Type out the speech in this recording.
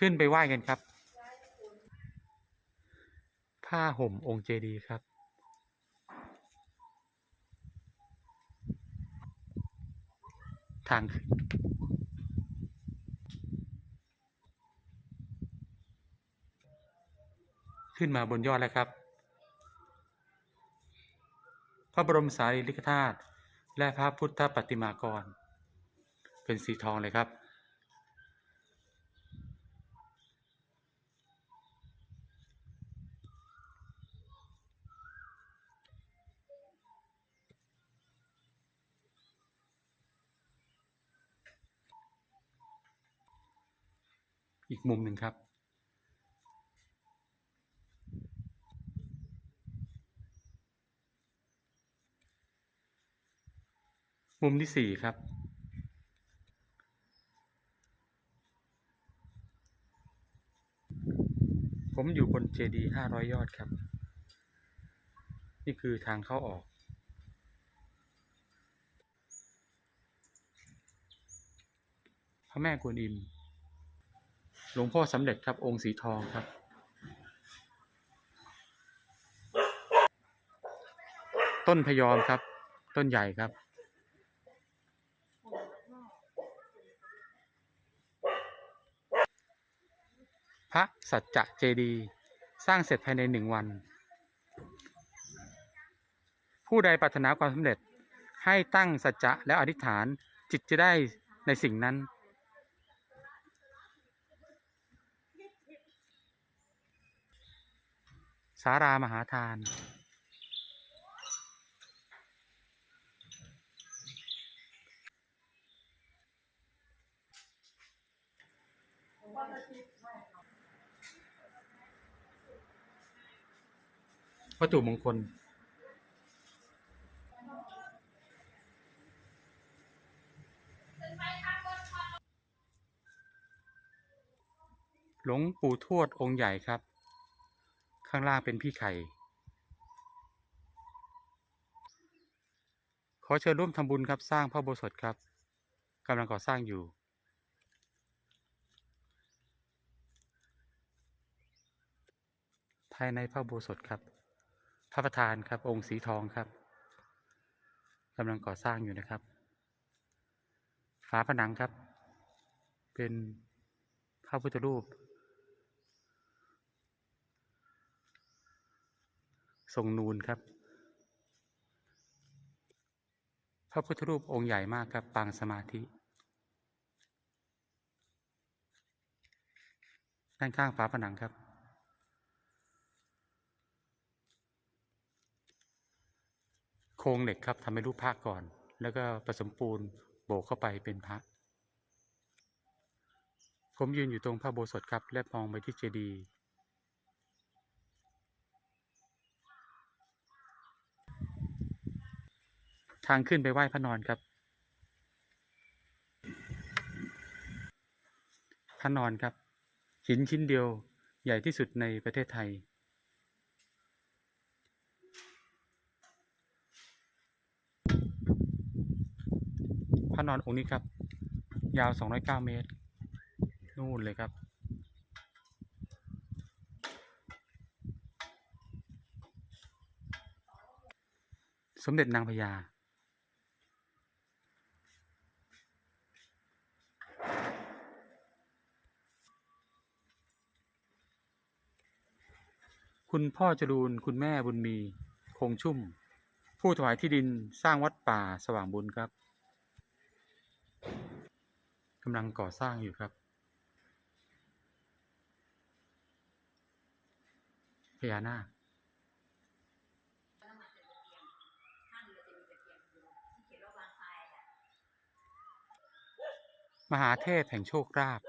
ขึ้นไปไหว้กันครับ ผ้าห่มองค์เจดีย์ครับ ทางขึ้นขึ้นมาบนยอดแล้วครับ พระบรมสารีริกธาตุและพระพุทธปฏิมากร เป็นสีทองเลยครับ อีกมุมหนึ่งครับ มุมที่สี่ครับ ผมอยู่บนเจดีห้าร้อยยอดครับ นี่คือทางเข้าออกพระแม่กวนอิม หลวงพ่อสำเร็จครับองค์สีทองครับ ต้นพยอมครับ ต้นใหญ่ครับ พระสัจจะเจดี สร้างเสร็จภายในหนึ่งวัน ผู้ใดปรารถนาความสำเร็จให้ตั้งสัจจะแล้วอธิษฐานจิตจะได้ในสิ่งนั้น สารามหาทาน วัตถุมงคลหลวงปู่ทวดองค์ใหญ่ครับ ข้างล่างเป็นพี่ไข่ ขอเชิญร่วมทำบุญครับสร้างพระอุโบสถครับกำลังก่อสร้างอยู่ ภายในพระโบสถครับ พระประธานครับ องค์สีทองครับกำลังก่อสร้างอยู่นะครับฝาผนังครับ เป็นพระพุทธรูป ทรงนูนครับ พระพุทธรูปองค์ใหญ่มากครับ ปางสมาธิ ด้านข้างฝาผนังครับ โครงเหล็กครับทำเป็นรูปพระก่อน แล้วก็ผสมปูนโบกเข้าไปเป็นพระผมยืนอยู่ตรงพระโบสถครับ และมองไปที่เจดีย์างขึ้นไปไหว้พระนอนครับ พระนอนครับ หินชิ้นเดียวใหญ่ที่สุดในประเทศไทย พระนอนองค์นี้ครับ ยาว 209 เมตร นู่นเลยครับสมเด็จนางพญา คุณพ่อจรูนคุณแม่บุญมีคงชุ่ม ผู้ถวายที่ดินสร้างวัดป่าสว่างบุญครับกำลังก่อสร้างอยู่ครับพญานาคมหาเทพแห่งโชคลาภ